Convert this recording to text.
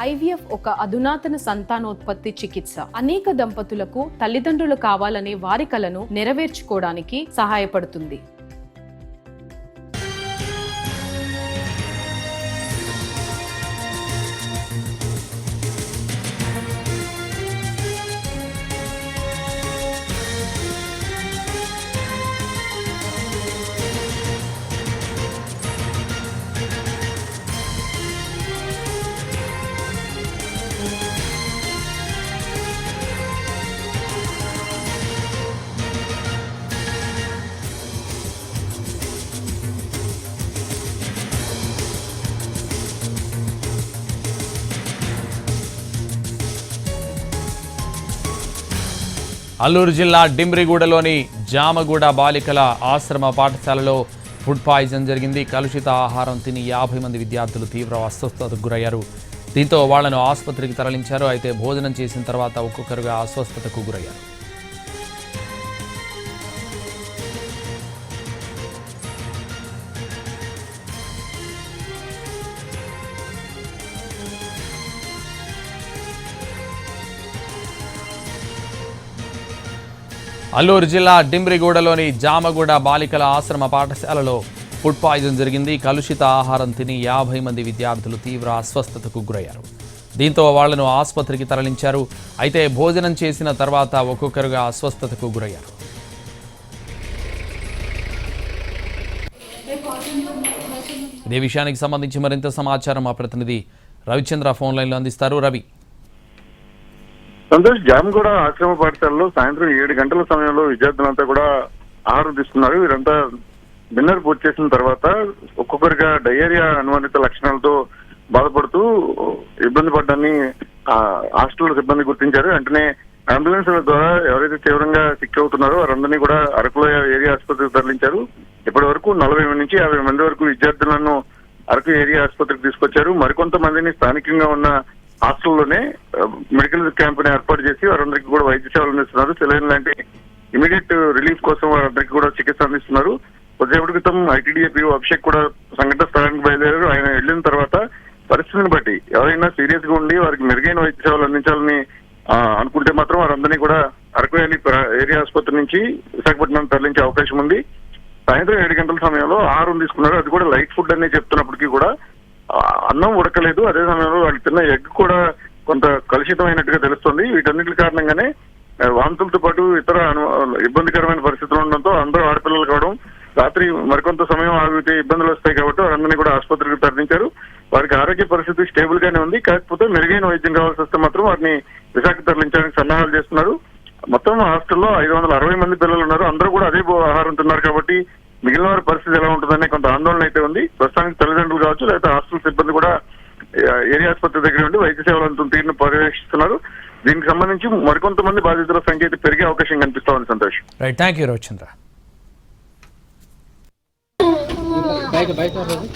IVF ఒక అధునాతన సంతానోత్పత్తి చికిత్స. అనేక దంపతులకు తల్లిదండ్రులు కావాలనే వారి కలను నెరవేర్చుకోవడానికి సహాయపడుతుంది. అల్లూరు జిల్లా డింబ్రిగూడలోని జామగూడ బాలికల ఆశ్రమ పాఠశాలలో ఫుడ్ పాయిజన్ జరిగింది. కలుషిత ఆహారం తిని యాభై మంది విద్యార్థులు తీవ్ర అస్వస్థతకు గురయ్యారు. దీంతో వాళ్ళను ఆసుపత్రికి తరలించారు. అయితే భోజనం చేసిన తర్వాత ఒక్కొక్కరుగా అస్వస్థతకు గురయ్యారు. అల్లూరు జిల్లా డింబ్రిగూడలోని జామగూడ బాలికల ఆశ్రమ పాఠశాలలో ఫుడ్ పాయిజన్ జరిగింది. కలుషిత ఆహారం తిని యాభై మంది విద్యార్థులు తీవ్ర అస్వస్థతకు గురయ్యారు. దీంతో వాళ్ళను ఆసుపత్రికి తరలించారు. అయితే భోజనం చేసిన తర్వాత ఒక్కొక్కరుగా అస్వస్థతకు గురయ్యారు. ఇదే విషయానికి సంబంధించి మరింత సమాచారం మా ప్రతినిధి రవిచంద్ర ఫోన్ లైన్లో అందిస్తారు. రవి. సంతోష్ జామగూడ ఆశ్రమ పాఠశాలలో సాయంత్రం ఏడు గంటల సమయంలో విద్యార్థులంతా కూడా ఆహారం తీసుకున్నారు వీరంతా డిన్నర్ పూర్తి చేసిన తర్వాత ఒక్కొక్కరిగా డయేరియా అనుమానిత లక్షణాలతో బాధపడుతూ ఇబ్బంది పడ్డాన్ని హాస్టల్ సిబ్బంది గుర్తించారు. వెంటనే అంబులెన్స్ ద్వారా ఎవరైతే తీవ్రంగా సిక్ అవుతున్నారో వారందరినీ కూడా అరకులో ఏరియా ఆసుపత్రికి తరలించారు. ఇప్పటి వరకు నలభై నుంచి యాభై మంది వరకు విద్యార్థులను అరకు ఏరియా ఆసుపత్రికి తీసుకొచ్చారు. మరికొంతమందిని స్థానికంగా ఉన్న హాస్టల్లోనే మెడికల్ క్యాంప్ని ఏర్పాటు చేసి వారందరికీ కూడా వైద్య సేవలు అందిస్తున్నారు. సెలైన్ లాంటి ఇమీడియట్ రిలీఫ్ కోసం వారందరికీ కూడా చికిత్స అందిస్తున్నారు. కొద్దిసేపటి క్రితం ఐటీడీఏపీ అభిషేక్ కూడా సంఘటన స్థలానికి బయలుదేరారు. ఆయన వెళ్ళిన తర్వాత పరిస్థితిని బట్టి ఎవరైనా సీరియస్గా ఉండి వారికి మెరుగైన వైద్య సేవలు అందించాలని అనుకుంటే మాత్రం వారందరినీ కూడా అరకు వ్యాలీ ఏరియా ఆసుపత్రి నుంచి విశాఖపట్నం తరలించే అవకాశం ఉంది. సాయంత్రం ఏడు గంటల సమయంలో ఆహారం తీసుకున్నారు. అది కూడా లైట్ ఫుడ్ అనే చెప్తున్నప్పటికీ కూడా అన్నం ఉడకలేదు. అదే సమయంలో వాళ్ళు తిన్న ఎగ్ కూడా కొంత కలుషితమైనట్టుగా తెలుస్తుంది. వీటన్నిటి కారణంగానే వాంతులతో పాటు ఇతర అను- ఇబ్బందికరమైన పరిస్థితులు ఉండడంతో అందరూ ఆడపిల్లలు కావడం రాత్రి మరికొంత సమయం ఆగితే ఇబ్బందులు వస్తాయి కాబట్టి వారందరినీ కూడా ఆసుపత్రికి తరలించారు. వారికి ఆరోగ్య పరిస్థితి స్టేబుల్ గానే ఉంది. కాకపోతే మెరుగైన వైద్యం కావాల్సి వస్తే మాత్రం వారిని విశాఖ తరలించడానికి సన్నాహాలు చేస్తున్నారు. మొత్తం హాస్టల్లో ఐదు వందల అరవై మంది పిల్లలు ఉన్నారు. అందరూ కూడా అదే ఆహారం తిన్నారు కాబట్టి మిగిలిన వారి పరిస్థితి ఎలా ఉంటుందనే కొంత ఆందోళన అయితే ఉంది. ప్రస్తుతానికి తల్లిదండ్రులు కావచ్చు లేకపోతే హాస్టల్ సిబ్బంది కూడా ఏరియా ఆసుపత్రి దగ్గర ఉండి వైద్య సేవలు అంత తీరును పర్యవేక్షిస్తున్నారు. దీనికి సంబంధించి మరికొంతమంది బాధితుల సంఖ్య అయితే పెరిగే అవకాశం కనిపిస్తా ఉంది Santosh. Right thank you Ravichandra బయట బయట రాదు.